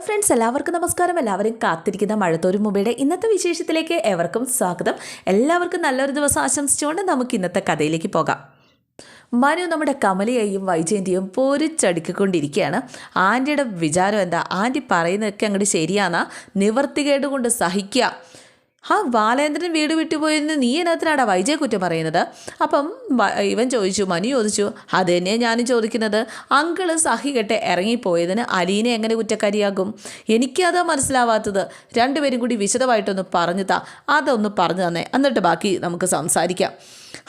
Friends എല്ലാവർക്കും നമസ്കാരം. എല്ലാവരും കാത്തിരിക്കുന്ന മഴത്തോരു മുബയുടെ ഇന്നത്തെ വിശേഷത്തിലേക്ക് എവർക്കും സ്വാഗതം. എല്ലാവർക്കും നല്ലൊരു ദിവസം ആശംസിച്ചുകൊണ്ട് നമുക്ക് ഇന്നത്തെ കഥയിലേക്ക് പോകാം. മനു നമ്മുടെ കമലയെയും വൈജയന്തിയും പൊരിച്ചടുക്കിക്കൊണ്ടിരിക്കുകയാണ്. ആന്റിയുടെ വിചാരം എന്താ? ആന്റി പറയുന്നതൊക്കെ അങ്ങോട്ട് ശരിയാണെന്നാ നിവർത്തികേട് കൊണ്ട് സഹിക്കുക ആ ബാലേന്ദ്രൻ വീട് വിട്ടുപോയെന്ന് നീ എന്നതിനാടാ വൈജയ കുറ്റം പറയുന്നത്? അപ്പം ഇവൻ ചോദിച്ചു മനു ചോദിച്ചു അത് തന്നെ ഞാനും ചോദിക്കുന്നത്? അങ്കിൾ സഹി കെട്ട് ഇറങ്ങിപ്പോയതിന് അലീനെ എങ്ങനെ കുറ്റക്കാരിയാകും എനിക്കതാ മനസ്സിലാവാത്തത്. രണ്ടുപേരും കൂടി വിശദമായിട്ടൊന്ന് പറഞ്ഞു താ അതൊന്ന് പറഞ്ഞു തന്നെ. എന്നിട്ട് ബാക്കി നമുക്ക് സംസാരിക്കാം.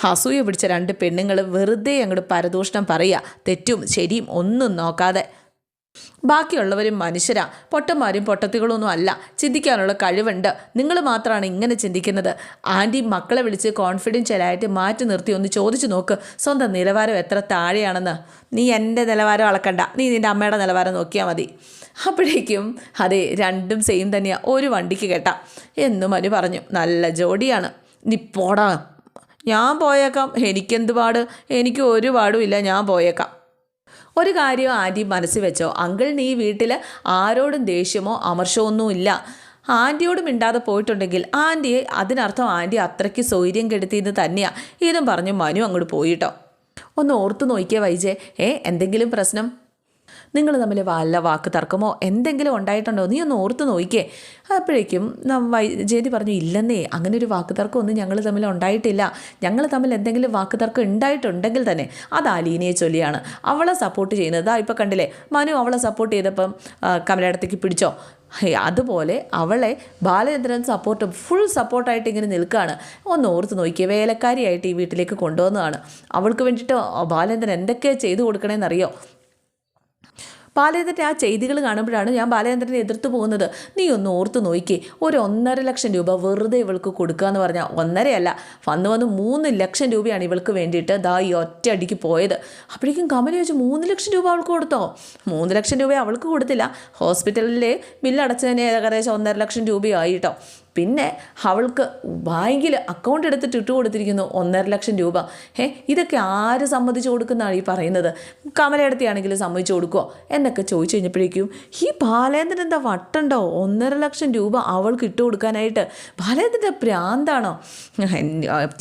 അസൂയ പിടിച്ച രണ്ട് പെണ്ണുങ്ങൾ വെറുതെ അങ്ങോട്ട് പരദൂഷണം പറയുക തെറ്റും ശരിയും ഒന്നും നോക്കാതെ. ബാക്കിയുള്ളവരും മനുഷ്യരാ. പൊട്ടന്മാരും പൊട്ടത്തികളൊന്നും അല്ല. ചിന്തിക്കാനുള്ള കഴിവുണ്ട്. നിങ്ങൾ മാത്രമാണ് ഇങ്ങനെ ചിന്തിക്കുന്നത്. ആന്റി മക്കളെ വിളിച്ച് കോൺഫിഡൻഷ്യലായിട്ട് മാറ്റി നിർത്തി. ഒന്ന് ചോദിച്ചു നോക്ക്. സ്വന്തം നിലവാരം എത്ര താഴെയാണെന്ന്. നീ എന്റെ നിലവാരം അളക്കണ്ട. നീ നിന്റെ അമ്മയുടെ നിലവാരം നോക്കിയാൽ മതി. അപ്പോഴേക്കും അതെ രണ്ടും സെയിം തന്നെയാണ് ഒരു വണ്ടിക്ക് കേട്ടാ. എന്നും അനു പറഞ്ഞു. നല്ല ജോഡിയാണ്. നീ പോടാ. ഞാൻ പോയേക്കാം. എനിക്കെന്ത് പാട്? എനിക്ക് ഒരു പാടും ഇല്ല. ഞാൻ പോയേക്കാം. ഒരു കാര്യം ആന്റി മനസ്സിൽ വെച്ചോ അങ്കിളിന് ഈ വീട്ടിൽ ആരോടും ദേഷ്യമോ അമർഷമോ ഒന്നുമില്ല. ആന്റിയോട് മിണ്ടാതെ പോയിട്ടുണ്ടെങ്കിൽ ആന്റിയെ അതിനർത്ഥം ആന്റി അത്രയ്ക്ക് സൗര്യം കെടുത്തിയെന്ന് തന്നെയാണ് ഇതും പറഞ്ഞു മനു അങ്ങോട്ട് പോയിട്ടോ. ഒന്ന് ഓർത്തു നോക്കിയേ വൈജേ. ഏ എന്തെങ്കിലും പ്രശ്നം? നിങ്ങൾ തമ്മിൽ വല്ല വാക്ക് തർക്കമോ എന്തെങ്കിലും ഉണ്ടായിട്ടുണ്ടോ? നീ ഒന്ന് ഓർത്ത് നോക്കിക്കേ. അപ്പോഴേക്കും ജയതി പറഞ്ഞു ഇല്ലെന്നേ അങ്ങനെ ഒരു വാക്ക് തർക്കം ഒന്നും ഞങ്ങൾ തമ്മിൽ ഉണ്ടായിട്ടില്ല. ഞങ്ങൾ തമ്മിൽ എന്തെങ്കിലും വാക്ക് തർക്കം ഉണ്ടായിട്ടുണ്ടെങ്കിൽ തന്നെ അത് അലീനയെ ചൊല്ലിയാണ്. അവളെ സപ്പോർട്ട് ചെയ്യുന്നത്. ആ ഇപ്പം കണ്ടില്ലേ മനു അവളെ സപ്പോർട്ട് ചെയ്തപ്പം കമലയിടത്തേക്ക് പിടിച്ചോ. അതുപോലെ അവളെ ബാലചന്ദ്രൻ സപ്പോർട്ട് ഫുൾ സപ്പോർട്ടായിട്ട് ഇങ്ങനെ നിൽക്കുകയാണ് ഒന്ന് ഓർത്ത് നോക്കിയ വേലക്കാരിയായിട്ട് ഈ വീട്ടിലേക്ക് കൊണ്ടുവന്നതാണ്. അവൾക്ക് വേണ്ടിയിട്ട് ബാലചന്ദ്രൻ എന്തൊക്കെ ചെയ്തു കൊടുക്കണേന്നറിയോ? ബാലേന്ദ്രന്റെ ആ ചെയ്തികൾ കാണുമ്പോഴാണ് ഞാൻ ബാലേന്ദ്രനെ എതിർത്ത് പോകുന്നത്. നീ ഒന്ന് ഓർത്ത് നോക്കി. ഒരു ഒന്നര ലക്ഷം രൂപ വെറുതെ ഇവൾക്ക് കൊടുക്കുക എന്ന് പറഞ്ഞാൽ ഒന്നരയല്ല. വന്ന് വന്ന് മൂന്ന് ലക്ഷം രൂപയാണ് ഇവൾക്ക് വേണ്ടിയിട്ട് ദാ ഈ ഒറ്റ അടിക്ക് പോയത്. അപ്പോഴേക്കും കമലി ചോദിച്ചു മൂന്ന് ലക്ഷം രൂപ അവൾക്ക് കൊടുത്തോ? മൂന്ന് ലക്ഷം രൂപ അവൾക്ക് കൊടുത്തില്ല. ഹോസ്പിറ്റലിലെ ബില്ലടച്ചതിന് ഏകദേശം ഒന്നര ലക്ഷം രൂപയായി കേട്ടോ പിന്നെ അവൾക്ക് ബാങ്കിൽ അക്കൗണ്ട് എടുത്തിട്ട് ഇട്ട് കൊടുത്തിരിക്കുന്നു ഒന്നര ലക്ഷം രൂപ. ഏ ഇതൊക്കെ ആര് സമ്മതിച്ചു കൊടുക്കുന്നതാണ് ഈ പറയുന്നത്? കമലയിടത്തിയാണെങ്കിൽ സമ്മതിച്ചു കൊടുക്കുമോ എന്നൊക്കെ ചോദിച്ചു കഴിഞ്ഞപ്പോഴേക്കും ഈ ബാലേന്ദ്രൻ എന്താ വട്ടുണ്ടോ? ഒന്നര ലക്ഷം രൂപ അവൾക്ക് ഇട്ട് കൊടുക്കാനായിട്ട്? ബാലേന്ദ്രന്റെ പ്രാന്താണോ?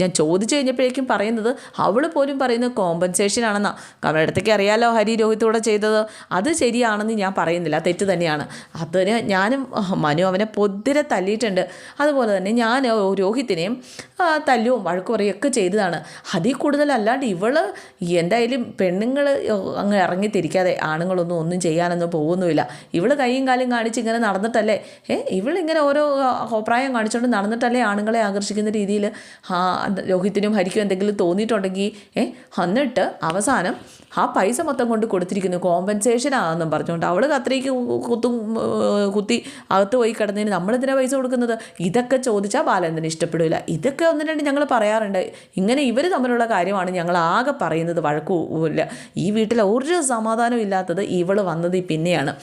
ഞാൻ ചോദിച്ചു കഴിഞ്ഞപ്പോഴേക്കും പറയുന്നത് അവൾ പോലും പറയുന്നത് കോമ്പൻസേഷൻ ആണെന്നാ. കമലയിടത്തേക്ക് അറിയാലോ ഹരി രോഹിത്തോടെ ചെയ്തത്. അത് ശരിയാണെന്ന് ഞാൻ പറയുന്നില്ല. തെറ്റ് തന്നെയാണ്. അതിന് ഞാനും മനു അവനെ പൊതിരെ തല്ലിയിട്ടുണ്ട്. അതുപോലെ തന്നെ ഞാൻ രോഹിത്തിനെയും തല്ലുവും വഴക്കു പറയുകയൊക്കെ ചെയ്തതാണ്. അതിൽ കൂടുതൽ അല്ലാണ്ട് ഇവൾ എന്തായാലും പെണ്ണുങ്ങൾ അങ്ങ് ഇറങ്ങിത്തിരിക്കാതെ ആണുങ്ങളൊന്നും ഒന്നും ചെയ്യാനൊന്നും പോകുന്നുമില്ല. ഇവൾ കൈയും കാലും കാണിച്ച് ഇങ്ങനെ നടന്നിട്ടല്ലേ? ഏ ഇവളിങ്ങനെ ഓരോ അഭിപ്രായം കാണിച്ചുകൊണ്ട് നടന്നിട്ടല്ലേ ആണുങ്ങളെ ആകർഷിക്കുന്ന രീതിയിൽ രോഹിത്തിനും ഹരിക്കും എന്തെങ്കിലും തോന്നിയിട്ടുണ്ടെങ്കിൽ ഏ എന്നിട്ട് അവസാനം ആ പൈസ മൊത്തം കൊണ്ട് കൊടുത്തിരിക്കുന്നു. കോമ്പൻസേഷൻ ആണെന്നും പറഞ്ഞുകൊണ്ട് അവൾ അത്രയ്ക്ക് കുത്തും കുത്തി അകത്ത് പോയി കിടന്നതിന് നമ്മളെന്തിനാണ് പൈസ കൊടുക്കുന്നത്? ഇതൊക്കെ ചോദിച്ചാൽ ബാലചന്ദ്രൻ ഇഷ്ടപ്പെടില്ല ഇതൊക്കെ ഒന്ന് രണ്ട് ഞങ്ങൾ പറയാറുണ്ട്. ഇങ്ങനെ ഇവർ തമ്മിലുള്ള കാര്യമാണ് ഞങ്ങൾ ആകെ പറയുന്നത് വഴക്കുമില്ല ഈ വീട്ടിലെ ഒരു സമാധാനം ഇല്ലാത്തത് ഇവൾ വന്നത് പിന്നെയാണ്.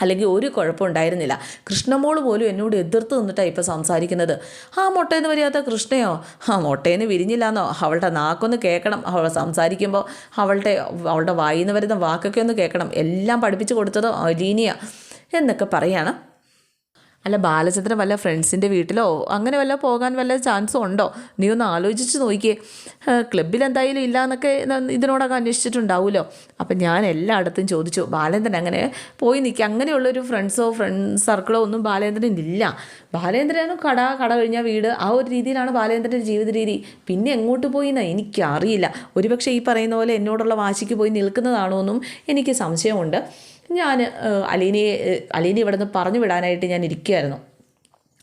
അല്ലെങ്കിൽ ഒരു കുഴപ്പമുണ്ടായിരുന്നില്ല കൃഷ്ണമോൾ പോലും എന്നോട് എതിർത്ത് നിന്നിട്ടാണ് ഇപ്പോൾ സംസാരിക്കുന്നത്. ആ മുട്ടയെന്ന് വരാത്ത കൃഷ്ണയോ? ആ മുട്ടയെന്ന് വിരിഞ്ഞില്ലാന്നോ? അവളുടെ നാക്കൊന്ന് കേൾക്കണം. അവൾ സംസാരിക്കുമ്പോൾ അവളുടെ അവളുടെ വായിന്ന് വരുന്ന വാക്കൊക്കെ ഒന്ന് കേൾക്കണം. എല്ലാം പഠിപ്പിച്ചു കൊടുത്തത് അലീനിയ എന്നൊക്കെ പറയാണ്. അല്ല ബാലചന്ദ്രൻ വല്ല ഫ്രണ്ട്സിന്റെ വീട്ടിലോ അങ്ങനെ വല്ല പോകാൻ വല്ല ചാൻസും ഉണ്ടോ? നീ ഒന്ന് ആലോചിച്ച് നോക്കിയേ. ക്ലബിൽ എന്തായാലും ഇല്ല എന്നൊക്കെ ഇതിനോടൊക്കെ അന്വേഷിച്ചിട്ടുണ്ടാവുമല്ലോ അപ്പം ഞാൻ എല്ലായിടത്തും ചോദിച്ചു ബാലേന്ദ്രൻ അങ്ങനെ പോയി നിൽക്കുക അങ്ങനെയുള്ളൊരു ഫ്രണ്ട്സോ ഫ്രണ്ട് സർക്കിളോ ഒന്നും ബാലേന്ദ്രൻ ഇല്ല. ബാലേന്ദ്രനും കട കട കഴിഞ്ഞാൽ വീട്. ആ ഒരു രീതിയിലാണ് ബാലേന്ദ്രന്റെ ജീവിത രീതി. പിന്നെ എങ്ങോട്ട് പോയി എന്നാ എനിക്കറിയില്ല. ഒരുപക്ഷെ ഈ പറയുന്ന പോലെ എന്നോടുള്ള വാശിക്ക് പോയി നിൽക്കുന്നതാണോ എന്നും എനിക്ക് സംശയമുണ്ട്. ഞാൻ അലീനയെ അലീന ഇവിടെ നിന്ന് പറഞ്ഞു വിടാനായിട്ട് ഞാൻ ഇരിക്കുകയായിരുന്നു.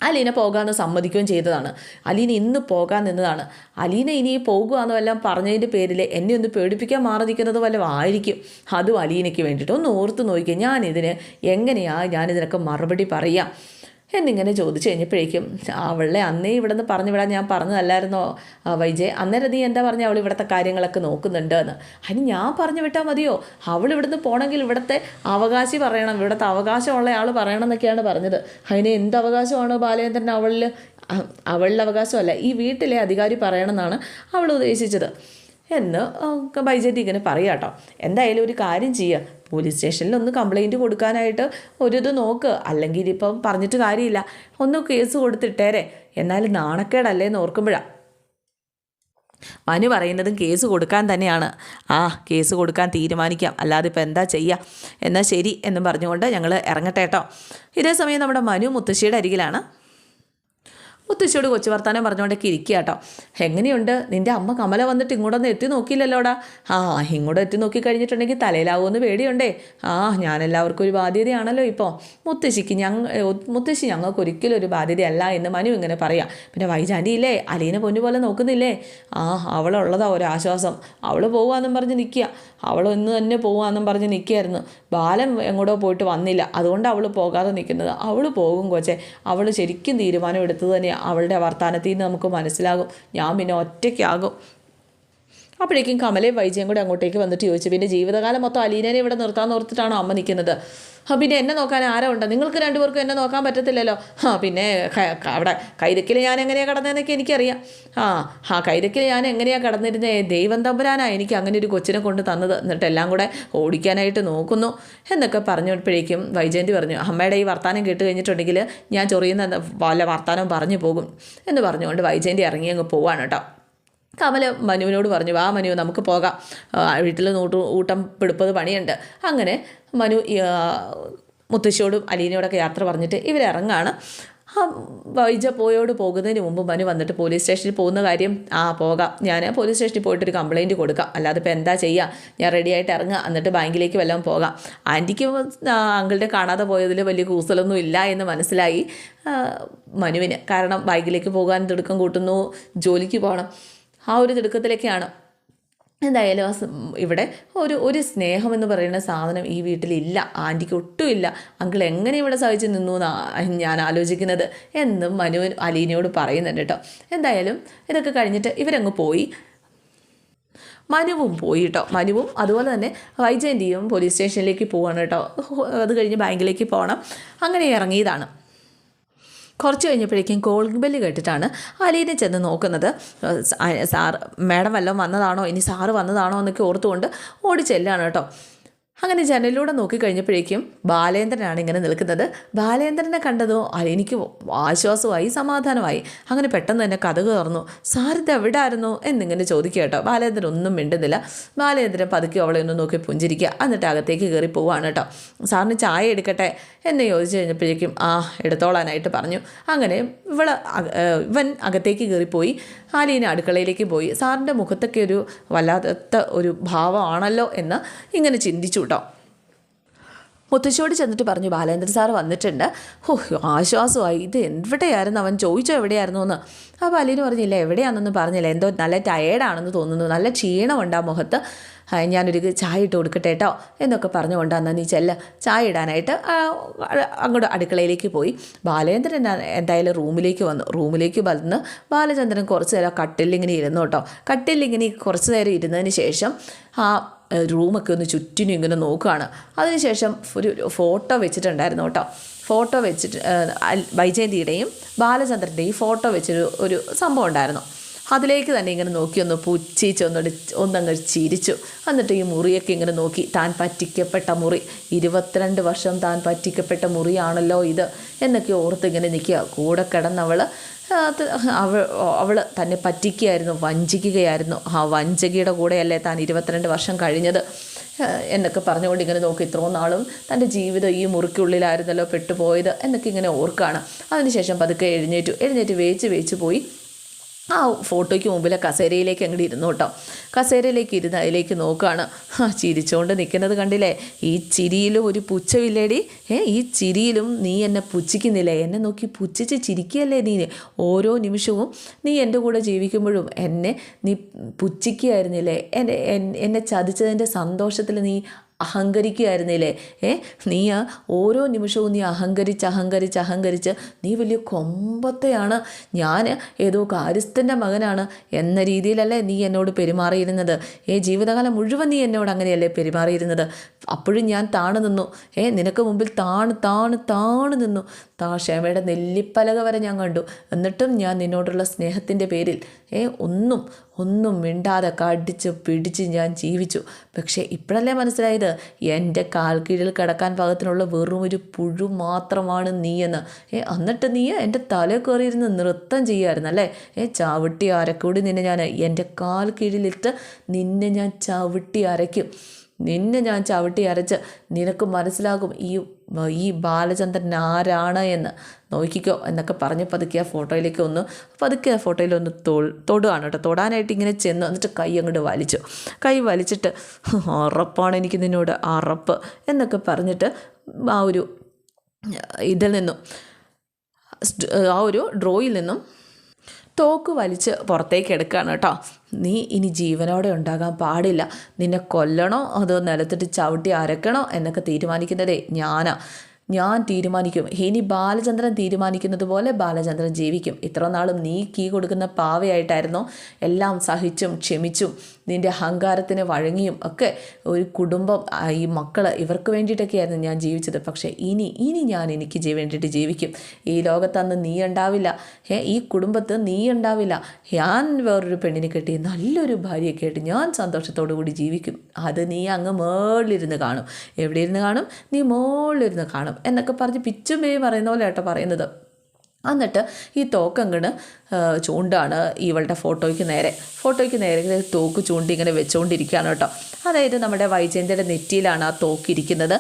അലീന പോകാമെന്ന് സമ്മതിക്കുകയും ചെയ്തതാണ്. അലീന ഇന്ന് പോകാൻ നിന്നതാണ്. അലീന ഇനി പോകുകയെന്ന് വല്ലതും പറഞ്ഞതിന്റെ പേരിൽ എന്നെ ഒന്ന് പേടിപ്പിക്കാൻ മാറി നിൽക്കുന്നത് വല്ലതും ആയിരിക്കും. അതും അലീനയ്ക്ക് വേണ്ടിയിട്ട് ഒന്ന് ഓർത്ത് നോക്കിക്കുക ഞാനിതിന് എങ്ങനെയാണ് ഞാനിതിനൊക്കെ മറുപടി പറയാം? എന്നിങ്ങനെ ചോദിച്ചു കഴിഞ്ഞപ്പോഴേക്കും അവളെ അന്നേ ഇവിടെ നിന്ന് പറഞ്ഞു വിടാൻ ഞാൻ പറഞ്ഞതല്ലായിരുന്നോ വൈജയ് അന്നേരം നീ എന്താ പറഞ്ഞ അവൾ ഇവിടുത്തെ കാര്യങ്ങളൊക്കെ നോക്കുന്നുണ്ട് എന്ന്? അതിന് ഞാൻ പറഞ്ഞു വിട്ടാൽ മതിയോ? അവൾ ഇവിടുന്ന് പോകണമെങ്കിൽ ഇവിടുത്തെ അവകാശി പറയണം ഇവിടുത്തെ അവകാശമുള്ള ആൾ പറയണം എന്നൊക്കെയാണ് പറഞ്ഞത്. അതിന് എന്ത് അവകാശമാണ് ബാലേന്ദ്രൻ അവളിൽ അവളുടെ അവകാശമല്ല ഈ വീട്ടിലെ അധികാരി പറയണമെന്നാണ് അവൾ ഉദ്ദേശിച്ചത്. എന്ന് ബൈജറ്റി ഇങ്ങനെ പറയാം കേട്ടോ എന്തായാലും ഒരു കാര്യം ചെയ്യുക പോലീസ് സ്റ്റേഷനിൽ ഒന്ന് കംപ്ലൈന്റ് കൊടുക്കാനായിട്ട് ഒരിത് നോക്ക്. അല്ലെങ്കിൽ ഇപ്പം പറഞ്ഞിട്ട് കാര്യമില്ല. ഒന്ന് കേസ് കൊടുത്തിട്ടേരെ. എന്നാൽ നാണക്കേടല്ലേ എന്ന് ഓർക്കുമ്പോഴാണ് മനു പറയുന്നതും കേസ് കൊടുക്കാൻ തന്നെയാണ്. ആ കേസ് കൊടുക്കാൻ തീരുമാനിക്കാം. അല്ലാതെ ഇപ്പോൾ എന്താ ചെയ്യുക എന്നാൽ ശരി എന്നും പറഞ്ഞുകൊണ്ട് ഞങ്ങൾ ഇറങ്ങട്ടെ കേട്ടോ ഇതേ സമയം നമ്മുടെ മനു മുത്തശ്ശിയുടെ അരികിലാണ്. മുത്തശ്ശിയോട് കൊച്ചു വർത്താനം പറഞ്ഞുകൊണ്ടൊക്കെ ഇരിക്കുക കേട്ടോ. എങ്ങനെയുണ്ട്? നിന്റെ അമ്മ കമല വന്നിട്ട് ഇങ്ങോട്ടൊന്ന് എത്തി നോക്കിയില്ലല്ലോടാ? ആ ഇങ്ങോട്ട് എത്തി നോക്കി കഴിഞ്ഞിട്ടുണ്ടെങ്കിൽ തലയിലാവുമെന്ന് പേടിയുണ്ടേ. ആ ഞാനെല്ലാവർക്കും ഒരു ബാധ്യതയാണല്ലോ ഇപ്പോൾ മുത്തശ്ശിക്ക് ഞങ്ങൾ മുത്തശ്ശി ഞങ്ങൾക്ക് ഒരിക്കലും ഒരു ബാധ്യതയല്ല എന്ന് മനു ഇങ്ങനെ പറയാം. പിന്നെ വൈജാന്റി ഇല്ലേ അലീനെ പൊന്നു പോലെ നോക്കുന്നില്ലേ? ആ അവളുള്ളതാ ഒരാശ്വാസം. അവൾ പോവാന്നും പറഞ്ഞ് നിൽക്കുക അവൾ തന്നെ പോവാന്നും പറഞ്ഞ് നിൽക്കുകയായിരുന്നു ബാലൻ എങ്ങോട്ടോ പോയിട്ട് വന്നില്ല. അതുകൊണ്ട് അവൾ പോകാതെ നിൽക്കുന്നത് അവൾ പോകും കൊച്ചെ. അവൾ ശരിക്കും തീരുമാനം എടുത്തത് തന്നെയാണ് അവളുടെ വർത്തമാനത്തിൽ നിന്ന് നമുക്ക് മനസ്സിലാകും. ഞാൻ പിന്നെ ഒറ്റയ്ക്കാകും. അപ്പോഴേക്കും കമലയും വൈജയും കൂടെ അങ്ങോട്ടേക്ക് വന്നിട്ട് ചോദിച്ചു പിന്നെ ജീവിതകാലം മൊത്തം അലീനനെ ഇവിടെ നിർത്താൻ ഓർത്തിട്ടാണോ അമ്മ നിൽക്കുന്നത് ആ പിന്നെ എന്നെ നോക്കാൻ ആരോ ഉണ്ട് നിങ്ങൾക്ക് രണ്ടുപേർക്കും എന്നെ നോക്കാൻ പറ്റത്തില്ലല്ലോ. ആ പിന്നെ അവിടെ കൈതക്കിൽ ഞാൻ എങ്ങനെയാണ് കടന്നതെന്നൊക്കെ എനിക്കറിയാം. ആ ആ കൈതക്കിൽ ഞാൻ എങ്ങനെയാണ് കടന്നിരുന്നേ? ദൈവം തമ്പുരാനാണ് എനിക്ക് അങ്ങനെ ഒരു കൊച്ചിനെ കൊണ്ട് തന്നത്. എന്നിട്ട് എല്ലാം കൂടെ ഓടിക്കാനായിട്ട് നോക്കുന്നു. എന്നൊക്കെ പറഞ്ഞപ്പോഴേക്കും വൈജയന്തി പറഞ്ഞു അമ്മയുടെ ഈ വർത്താനം കേട്ട് കഴിഞ്ഞിട്ടുണ്ടെങ്കിൽ ഞാൻ ചൊറിയുന്ന വല്ല വർത്താനം പറഞ്ഞു പോകും. എന്ന് പറഞ്ഞുകൊണ്ട് വൈജയന്തി ഇറങ്ങി അങ്ങ് പോവാണ് കേട്ടോ. കമല മനുവിനോട് പറഞ്ഞു ആ മനു നമുക്ക് പോകാം. വീട്ടിൽ നൂട്ട് ഊട്ടം പിടിപ്പത് പണിയുണ്ട്. അങ്ങനെ മനു മുത്തശ്ശിയോടും അലീനയോടൊക്കെ യാത്ര പറഞ്ഞിട്ട് ഇവരിറങ്ങാണ്. ആ വൈജ പോയോട് പോകുന്നതിന് മുമ്പ് മനു വന്നിട്ട് പോലീസ് സ്റ്റേഷനിൽ പോകുന്ന കാര്യം ആ പോകാം. ഞാൻ പോലീസ് സ്റ്റേഷനിൽ പോയിട്ടൊരു കംപ്ലയിന്റ് കൊടുക്കാം. അല്ലാതെ ഇപ്പോൾ എന്താ ചെയ്യുക ഞാൻ റെഡി ആയിട്ട് ഇറങ്ങുക എന്നിട്ട് ബാങ്കിലേക്ക് വല്ലതും പോകാം. ആന്റിക്ക് അങ്കിളുടെ കാണാതെ പോയതിൽ വലിയ കൂസലൊന്നും ഇല്ല എന്ന് മനസ്സിലായി മനുവിന്. കാരണം ബാങ്കിലേക്ക് പോകാൻ തിടുക്കം കൂട്ടുന്നു ജോലിക്ക് പോകണം ആ ഒരു തിടുക്കത്തിലൊക്കെയാണ് എന്തായാലും ആ ഇവിടെ ഒരു ഒരു സ്നേഹം എന്ന് പറയുന്ന സാധനം ഈ വീട്ടിലില്ല. ആന്റിക്ക് ഒട്ടുമില്ല. അങ്കിൾ എങ്ങനെ ഇവിടെ സഹിച്ച് നിന്നു എന്നാണ് ഞാൻ ആലോചിക്കുന്നത് എന്നും മനു അലീനയോട് പറയുന്നുണ്ട് കേട്ടോ എന്തായാലും ഇതൊക്കെ കഴിഞ്ഞിട്ട് ഇവരങ്ങ് പോയി. മനുവും പോയി കേട്ടോ മനുവും അതുപോലെ തന്നെ വൈജയന്തിയും പോലീസ് സ്റ്റേഷനിലേക്ക് പോവാണ് കേട്ടോ അത് കഴിഞ്ഞ് ബാങ്കിലേക്ക് പോകണം അങ്ങനെ ഇറങ്ങിയതാണ്. കുറച്ച് കഴിഞ്ഞപ്പോഴേക്കും കോളിംഗ് ബെല്ല് കേട്ടിട്ടാണ് അലീനെ ചെന്ന് നോക്കുന്നത്. സാർ മാഡം വല്ലതും വന്നതാണോ? ഇനി സാറ് വന്നതാണോ? എന്നൊക്കെ ഓർത്തുകൊണ്ട് ഓടി ചെല്ലാണ് കേട്ടോ. അങ്ങനെ ജനലിലൂടെ നോക്കിക്കഴിഞ്ഞപ്പോഴേക്കും ബാലേന്ദ്രനാണ് ഇങ്ങനെ നിൽക്കുന്നത്. ബാലേന്ദ്രനെ കണ്ടതോ എനിക്ക് ആശ്വാസമായി സമാധാനമായി. അങ്ങനെ പെട്ടെന്ന് തന്നെ കഥ തുറന്നു സാറിത് എവിടെ ആയിരുന്നു എന്നിങ്ങനെ ചോദിക്കുക കേട്ടോ. ബാലേന്ദ്രൻ ഒന്നും മിണ്ടുന്നില്ല. ബാലേന്ദ്രൻ പതുക്കെ അവളെ ഒന്ന് നോക്കി പുഞ്ചിരിക്കുക. എന്നിട്ട് അകത്തേക്ക് കയറി പോവാണ് കേട്ടോ. സാറിന് ചായ എടുക്കട്ടെ? എന്നെ ചോദിച്ചു കഴിഞ്ഞപ്പോഴേക്കും ആ എടുത്തോളാനായിട്ട് പറഞ്ഞു. അങ്ങനെ ഇവൾ ഇവൻ അകത്തേക്ക് കയറിപ്പോയി ആലീന അടുക്കളയിലേക്ക് പോയി. സാറിന്റെ മുഖത്തൊക്കെ ഒരു വല്ലാത്ത ഒരു ഭാവമാണല്ലോ? എന്ന് ഇങ്ങനെ ചിന്തിച്ചു കേട്ടോ മുത്തശ്ശിയോട് ചെന്നിട്ട് പറഞ്ഞു ബാലേന്ദ്രൻ സാർ വന്നിട്ടുണ്ട്. ഓ ആശ്വാസമായി. ഇത് എവിടെയായിരുന്നു? അവൻ ചോദിച്ചോ എവിടെയായിരുന്നു എന്ന്? അപ്പോൾ അലീന് പറഞ്ഞില്ല എവിടെയാണെന്നൊന്നും പറഞ്ഞില്ല. എന്തോ നല്ല ടയേർഡാണെന്ന് തോന്നുന്നു. നല്ല ക്ഷീണമുണ്ട് ആ മുഖത്ത്. ഞാനൊരു ചായ ഇട്ട് കൊടുക്കട്ടെ കേട്ടോ എന്നൊക്കെ പറഞ്ഞുകൊണ്ട് അന്ന് നീ ചെല്ല. ചായ ഇടാനായിട്ട് അങ്ങോട്ട് അടുക്കളയിലേക്ക് പോയി. ബാലചന്ദ്രൻ എന്തായാലും റൂമിലേക്ക് വന്നു. റൂമിലേക്ക് വന്ന് ബാലചന്ദ്രൻ കുറച്ച് നേരം കട്ടിലിങ്ങനെ ഇരുന്നു കേട്ടോ കട്ടിലിങ്ങനെ കുറച്ച് നേരം ഇരുന്നതിന് ശേഷം ആ റൂമൊക്കെ ഒന്ന് ചുറ്റിനും ഇങ്ങനെ നോക്കുകയാണ് അതിനുശേഷം ഒരു ഫോട്ടോ വെച്ചിട്ടുണ്ടായിരുന്നു കേട്ടോ ഫോട്ടോ വെച്ചിട്ട് വൈജയന്തിയുടെയും ബാലചന്ദ്രന്റെയും ഫോട്ടോ വെച്ചൊരു ഒരു സംഭവം ഉണ്ടായിരുന്നു. അതിലേക്ക് തന്നെ ഇങ്ങനെ നോക്കി ഒന്ന് പുച്ഛിച്ച് ഒന്ന് ഒന്നങ്ങ് ചിരിച്ചു. എന്നിട്ട് ഈ മുറിയൊക്കെ ഇങ്ങനെ നോക്കി താൻ പറ്റിക്കപ്പെട്ട മുറി ഇരുപത്തിരണ്ട് വർഷം താൻ പറ്റിക്കപ്പെട്ട മുറിയാണല്ലോ ഇത് എന്നൊക്കെ ഓർത്ത് ഇങ്ങനെ നിൽക്കുക. കൂടെ കിടന്നവൾ അവൾ അവൾ തന്നെ പറ്റിക്കുകയായിരുന്നു വഞ്ചിക്കുകയായിരുന്നു. ആ വഞ്ചകിയുടെ കൂടെയല്ലേ താൻ ഇരുപത്തിരണ്ട് വർഷം കഴിഞ്ഞത് എന്നൊക്കെ പറഞ്ഞുകൊണ്ട് ഇങ്ങനെ നോക്കി. ഇത്രയും നാളും തന്റെ ജീവിതം ഈ മുറിക്കുള്ളിലായിരുന്നല്ലോ പെട്ടുപോയത് എന്നൊക്കെ ഇങ്ങനെ ഓർക്കുകയാണ് അതിനുശേഷം പതുക്കെ എഴുന്നേറ്റു. എഴുന്നേറ്റ് വേച്ച് വേച്ച് പോയി. ആ ഫോട്ടോയ്ക്ക് മുമ്പിലെ കസേരയിലേക്ക് അങ്ങോട്ട് ഇരുന്നു കേട്ടോ. കസേരയിലേക്ക് ഇരുന്ന് അതിലേക്ക് നോക്കുകയാണ് ആ, ചിരിച്ചുകൊണ്ട് നിൽക്കുന്നത് കണ്ടില്ലേ? ഈ ചിരിയിലും ഒരു പുച്ഛമില്ലേടി? ഏ ഈ ചിരിയിലും നീ എന്നെ പുച്ഛിക്കുന്നില്ലേ? എന്നെ നോക്കി പുച്ഛിച്ച് ചിരിക്കുകയല്ലേ നീ? ഓരോ നിമിഷവും നീ എന്റെ കൂടെ ജീവിക്കുമ്പോഴും എന്നെ നീ പുച്ഛിക്കുകയായിരുന്നില്ലേ? എന്നെ എന്നെ ചതിച്ചതിന്റെ സന്തോഷത്തിൽ നീ അഹങ്കരിക്കുകയായിരുന്നില്ലേ? ഏ നീ ഓരോ നിമിഷവും നീ അഹങ്കരിച്ച് അഹങ്കരിച്ച് അഹങ്കരിച്ച് നീ വലിയ കൊമ്പത്തെയാണ്. ഞാൻ ഏതോ കാര്യസ്ഥന്റെ മകനാണ് എന്ന രീതിയിലല്ലേ നീ എന്നോട് പെരുമാറിയിരുന്നത്. ഏ ജീവിതകാലം മുഴുവൻ നീ എന്നോട് അങ്ങനെയല്ലേ പെരുമാറിയിരുന്നത്? അപ്പോഴും ഞാൻ താണു നിന്നു. ഏ നിനക്ക് മുമ്പിൽ താണു താണു താണു നിന്നു. താ ക്ഷമയുടെ നെല്ലിപ്പലക വരെ ഞാൻ കണ്ടു. എന്നിട്ടും ഞാൻ നിന്നോടുള്ള സ്നേഹത്തിന്റെ പേരിൽ ഏ ഒന്നും ഒന്നും മിണ്ടാതെ കടിച്ച് പിടിച്ച് ഞാൻ ജീവിച്ചു. പക്ഷേ ഇപ്പോഴല്ലേ മനസ്സിലായത്? എന്റെ കാൽ കീഴിൽ കിടക്കാൻ പാകത്തിനുള്ള വെറും ഒരു പുഴു മാത്രമാണ് നീയെന്ന് ഏ എന്നിട്ട് നീ എന്റെ തല കയറിയിരുന്ന് നൃത്തം ചെയ്യുമായിരുന്നു അല്ലേ? ഏ ചവിട്ടി അരക്കൂടി നിന്നെ ഞാൻ എന്റെ കാൽ കീഴിലിട്ട് നിന്നെ ഞാൻ ചവിട്ടി അരയ്ക്കും. നിന്നെ ഞാൻ ചവിട്ടി അരച്ച് നിനക്ക് മനസ്സിലാകും ഈ ഈ ബാലചന്ദ്രൻ ആരാണ് എന്ന്. നോക്കിക്കോ എന്നൊക്കെ പറഞ്ഞ് പതുക്കെ ആ ഫോട്ടോയിലേക്ക് ഒന്ന് പതുക്കെ ആ ഫോട്ടോയിൽ ഒന്ന് തൊ തൊടുകയാണ് കേട്ടോ. തൊടാനായിട്ട് ഇങ്ങനെ ചെന്ന് എന്നിട്ട് കൈ അങ്ങോട്ട് വലിച്ചു. കൈ വലിച്ചിട്ട് ഉറപ്പാണ് എനിക്ക് നിന്നോട് അറപ്പ് എന്നൊക്കെ പറഞ്ഞിട്ട് ആ ഒരു ഇതിൽ നിന്നും ആ ഒരു ഡ്രോയിൽ നിന്നും തോക്ക് വലിച്ച് പുറത്തേക്ക് എടുക്കുകയാണ് കേട്ടോ. നീ ഇനി ജീവനോടെ ഉണ്ടാകാൻ പാടില്ല. നിന്നെ കൊല്ലണോ അതോ നിലത്തിട്ട് ചവിട്ടി അരക്കണോ എന്നൊക്കെ തീരുമാനിക്കുന്നതേ ഞാനാ. ഞാൻ തീരുമാനിക്കും. ഇനി ബാലചന്ദ്രൻ തീരുമാനിക്കുന്നത് പോലെ ബാലചന്ദ്രൻ ജീവിക്കും. ഇത്ര നാളും നീ കീ കൊടുക്കുന്ന പാവയായിട്ടായിരുന്നു എല്ലാം സഹിച്ചും ക്ഷമിച്ചും നിന്റെ അഹങ്കാരത്തിന് വഴങ്ങിയും ഒക്കെ ഒരു കുടുംബം ഈ മക്കൾ ഇവർക്ക് വേണ്ടിയിട്ടൊക്കെയായിരുന്നു ഞാൻ ജീവിച്ചത്. പക്ഷേ ഇനി ഇനി ഞാൻ എനിക്ക് വേണ്ടിയിട്ട് ജീവിക്കും. ഈ ലോകത്തന്ന് നീ ഉണ്ടാവില്ല. ഏ ഈ കുടുംബത്ത് നീ ഉണ്ടാവില്ല. ഞാൻ വേറൊരു പെണ്ണിനെ കെട്ടി നല്ലൊരു ഭാര്യയൊക്കെ ആയിട്ട് ഞാൻ സന്തോഷത്തോടു കൂടി ജീവിക്കും. അത് നീ അങ്ങ് മേളിലിരുന്ന് കാണും. എവിടെ ഇരുന്ന് കാണും? നീ മുകളിലിരുന്ന് കാണും. എന്നൊക്കെ പറഞ്ഞ് പിച്ചുമേ പറയുന്ന പോലെ കേട്ടോ പറയുന്നത്. എന്നിട്ട് ഈ തോക്കങ്ങട് ചൂണ്ടാണ് ഇവളുടെ ഫോട്ടോയ്ക്ക് നേരെ. ഫോട്ടോയ്ക്ക് നേരെ തോക്ക് ചൂണ്ടി ഇങ്ങനെ വെച്ചുകൊണ്ടിരിക്കുകയാണ് കേട്ടോ. അതായത് നമ്മുടെ വൈജയന്തിയുടെ നെറ്റിയിലാണ് ആ തോക്കിരിക്കുന്നത്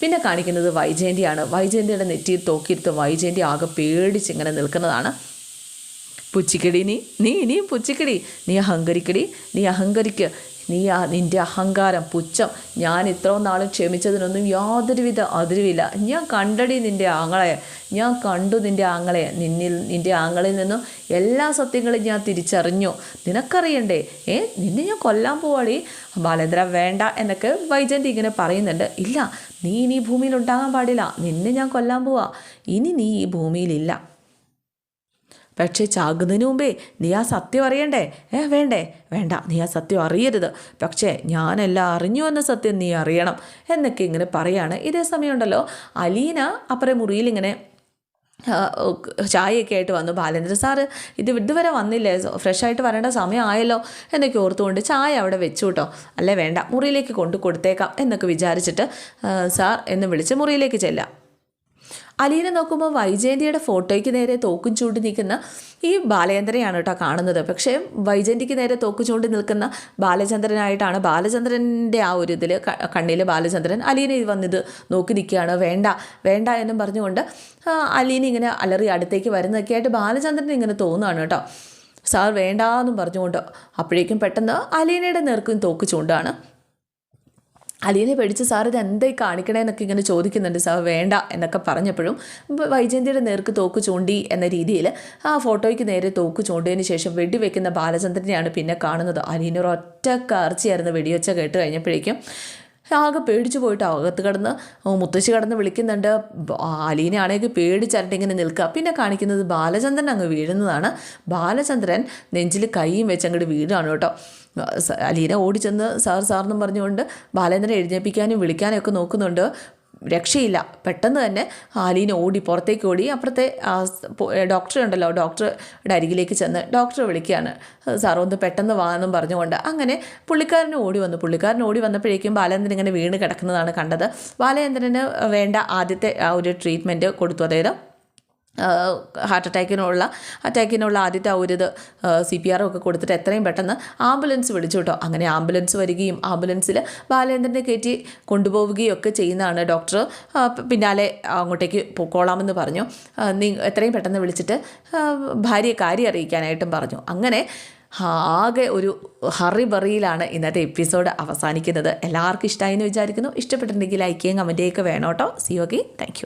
പിന്നെ കാണിക്കുന്നത് വൈജയന്തിയാണ്. വൈജയന്തിയുടെ നെറ്റിയിൽ തോക്കിരുത്ത് വൈജയന്തി ആകെ പേടിച്ച് ഇങ്ങനെ നിൽക്കുന്നതാണ്. പുച്ചിക്കടി നീ നീ ഇനിയും പുച്ചിക്കടി നീ അഹങ്കരിക്കടി നീ അഹങ്കരിക്ക് നീ നിന്റെ അഹങ്കാരം പുച്ഛം ഞാൻ ഇത്രയും നാളും ക്ഷമിച്ചതിനൊന്നും യാതൊരുവിധ അതിരുവില്ല. ഞാൻ കണ്ടടി നിന്റെ ആങ്ങളെ. ഞാൻ കണ്ടു നിന്റെ ആങ്ങളെ. നിന്നിൽ നിന്റെ ആങ്ങളിൽ നിന്നും എല്ലാ സത്യങ്ങളും ഞാൻ തിരിച്ചറിഞ്ഞു. നിനക്കറിയണ്ടേ? ഏ നിന്നെ ഞാൻ കൊല്ലാൻ പോവാടി. ബാലേന്ദ്ര വേണ്ട എന്നൊക്കെ വൈജന്തി ഇങ്ങനെ പറയുന്നുണ്ട്. ഇല്ല നീ ഇനി ഭൂമിയിൽ ഉണ്ടാകാൻ പാടില്ല. നിന്നെ ഞാൻ കൊല്ലാൻ പോവാ. ഇനി നീ ഈ ഭൂമിയിലില്ല. പക്ഷേ ചാകുന്നതിന് മുമ്പേ നീ ആ സത്യം അറിയണ്ടേ? ഏ വേണ്ടേ? വേണ്ട നീ ആ സത്യം അറിയരുത്. പക്ഷേ ഞാനെല്ലാം അറിഞ്ഞു എന്ന സത്യം നീ അറിയണം. എന്നൊക്കെ ഇങ്ങനെ പറയാണ്. ഇതേ സമയമുണ്ടല്ലോ. അലീന അപ്പുറം മുറിയിൽ ഇങ്ങനെ ചായയൊക്കെ ആയിട്ട് വന്നു. ബാലേന്ദ്രൻ സാറ് ഇത് ഇതുവരെ വന്നില്ലേ? ഫ്രഷ് ആയിട്ട് വരേണ്ട സമയമായല്ലോ? എന്നൊക്കെ ഓർത്തുകൊണ്ട് ചായ അവിടെ വെച്ചു കേട്ടോ. അല്ലേ വേണ്ട മുറിയിലേക്ക് കൊണ്ടു കൊടുത്തേക്കാം എന്നൊക്കെ വിചാരിച്ചിട്ട് സാർ എന്ന് വിളിച്ച് മുറിയിലേക്ക് ചെല്ലാം. അലീനെ നോക്കുമ്പോൾ വൈജയന്തിയുടെ ഫോട്ടോയ്ക്ക് നേരെ തോക്കും ചൂണ്ടി നിൽക്കുന്ന ഈ ബാലചന്ദ്രനെയാണ് കേട്ടോ കാണുന്നത്. പക്ഷേ വൈജയന്തിക്ക് നേരെ തോക്ക് ചൂണ്ടി നിൽക്കുന്ന ബാലചന്ദ്രനായിട്ടാണ് ബാലചന്ദ്രന്റെ ആ ഒരു ഇതിൽ കണ്ണിൽ ബാലചന്ദ്രൻ അലീന വന്നിത് നോക്കി നിൽക്കുകയാണ്. വേണ്ട വേണ്ട എന്നും പറഞ്ഞുകൊണ്ട് അലീന ഇങ്ങനെ അലറി അടുത്തേക്ക് വരുന്നതൊക്കെ ആയിട്ട് ബാലചന്ദ്രൻ ഇങ്ങനെ തോന്നുകയാണ് കേട്ടോ. സാർ വേണ്ടാന്നും പറഞ്ഞുകൊണ്ട് അപ്പോഴേക്കും പെട്ടെന്ന് അലീനയുടെ നേർക്കും തോക്ക് ചൂണ്ടാണ്. അലീനെ പേടിച്ച് സാർ ഇത് എന്തായി കാണിക്കണേന്നൊക്കെ ഇങ്ങനെ ചോദിക്കുന്നുണ്ട്. സാർ വേണ്ട എന്നൊക്കെ പറഞ്ഞപ്പോഴും വൈജയന്തിയുടെ നേർക്ക് തോക്ക് ചൂണ്ടി എന്ന രീതിയിൽ ആ ഫോട്ടോയ്ക്ക് നേരെ തോക്ക് ചൂണ്ടിയതിന് ശേഷം വെടിവെക്കുന്ന ബാലചന്ദ്രനെയാണ് പിന്നെ കാണുന്നത്. അലീനൊരു ഒറ്റ കാർച്ചയായിരുന്നു വെടിവെച്ച കേട്ട് കഴിഞ്ഞപ്പോഴേക്കും ആകെ പേടിച്ചു പോയിട്ട്. അകത്ത് കിടന്ന് മുത്തശ്ശി കിടന്ന് വിളിക്കുന്നുണ്ട്. അലീനയാണെങ്കിൽ പേടിച്ചരട്ടെ ഇങ്ങനെ നിൽക്കുക പിന്നെ കാണിക്കുന്നത് ബാലചന്ദ്രൻ അങ്ങ് വീഴുന്നതാണ്. ബാലചന്ദ്രൻ നെഞ്ചിൽ കൈയും വെച്ച് അങ്ങോട്ട് വീടാണ് കേട്ടോ. അലീന ഓടിച്ചെന്ന് സാർ സാറെന്നും പറഞ്ഞുകൊണ്ട് ബാലേന്ദ്രനെ എഴുന്നേൽപ്പിക്കാനും വിളിക്കാനും ഒക്കെ നോക്കുന്നുണ്ട്. രക്ഷയില്ല. പെട്ടെന്ന് തന്നെ ആലീന ഓടി പുറത്തേക്ക് ഓടി അപ്പുറത്തെ ഡോക്ടർ ഉണ്ടല്ലോ ഡോക്ടറുടെ അരികിലേക്ക് ചെന്ന് ഡോക്ടറെ വിളിക്കുകയാണ്. സാർ ഒന്ന് പെട്ടെന്ന് വാന്നും പറഞ്ഞുകൊണ്ട് അങ്ങനെ പുള്ളിക്കാരൻ ഓടി വന്നു. പുള്ളിക്കാരൻ ഓടി വന്നപ്പോഴേക്കും ബാലേന്ദ്രൻ ഇങ്ങനെ വീണ് കിടക്കുന്നതാണ് കണ്ടത്. ബാലേന്ദ്രന് വേണ്ട ആദ്യത്തെ ആ ഒരു ട്രീറ്റ്മെന്റ് കൊടുത്തു. അതായത് ഹാർട്ട് അറ്റാക്കിനുള്ള അറ്റാക്കിനുള്ള ആദ്യത്തെ ആ ഒരു ഇത് സി പി ആർ ഒക്കെ കൊടുത്തിട്ട് എത്രയും പെട്ടെന്ന് ആംബുലൻസ് വിളിച്ചു കേട്ടോ. അങ്ങനെ ആംബുലൻസ് വരികയും ആംബുലൻസിൽ ബാലേന്ദ്രനെ കയറ്റി കൊണ്ടുപോവുകയും ഒക്കെ ചെയ്യുന്നതാണ് ഡോക്ടർ. പിന്നാലെ അങ്ങോട്ടേക്ക് പൊക്കോളാമെന്ന് പറഞ്ഞു. നീ എത്രയും പെട്ടെന്ന് വിളിച്ചിട്ട് ഭാര്യയെ കാര്യം അറിയിക്കാനായിട്ടും പറഞ്ഞു. അങ്ങനെ ആകെ ഒരു ഹറിബറിയിലാണ് ഇന്നത്തെ എപ്പിസോഡ് അവസാനിക്കുന്നത്. എല്ലാവർക്കും ഇഷ്ടമായി എന്ന് വിചാരിക്കുന്നു. ഇഷ്ടപ്പെട്ടിട്ടുണ്ടെങ്കിൽ ലൈക്ക് കമന്റ് ചെയ്യുക വേണം കേട്ടോ. C okay thank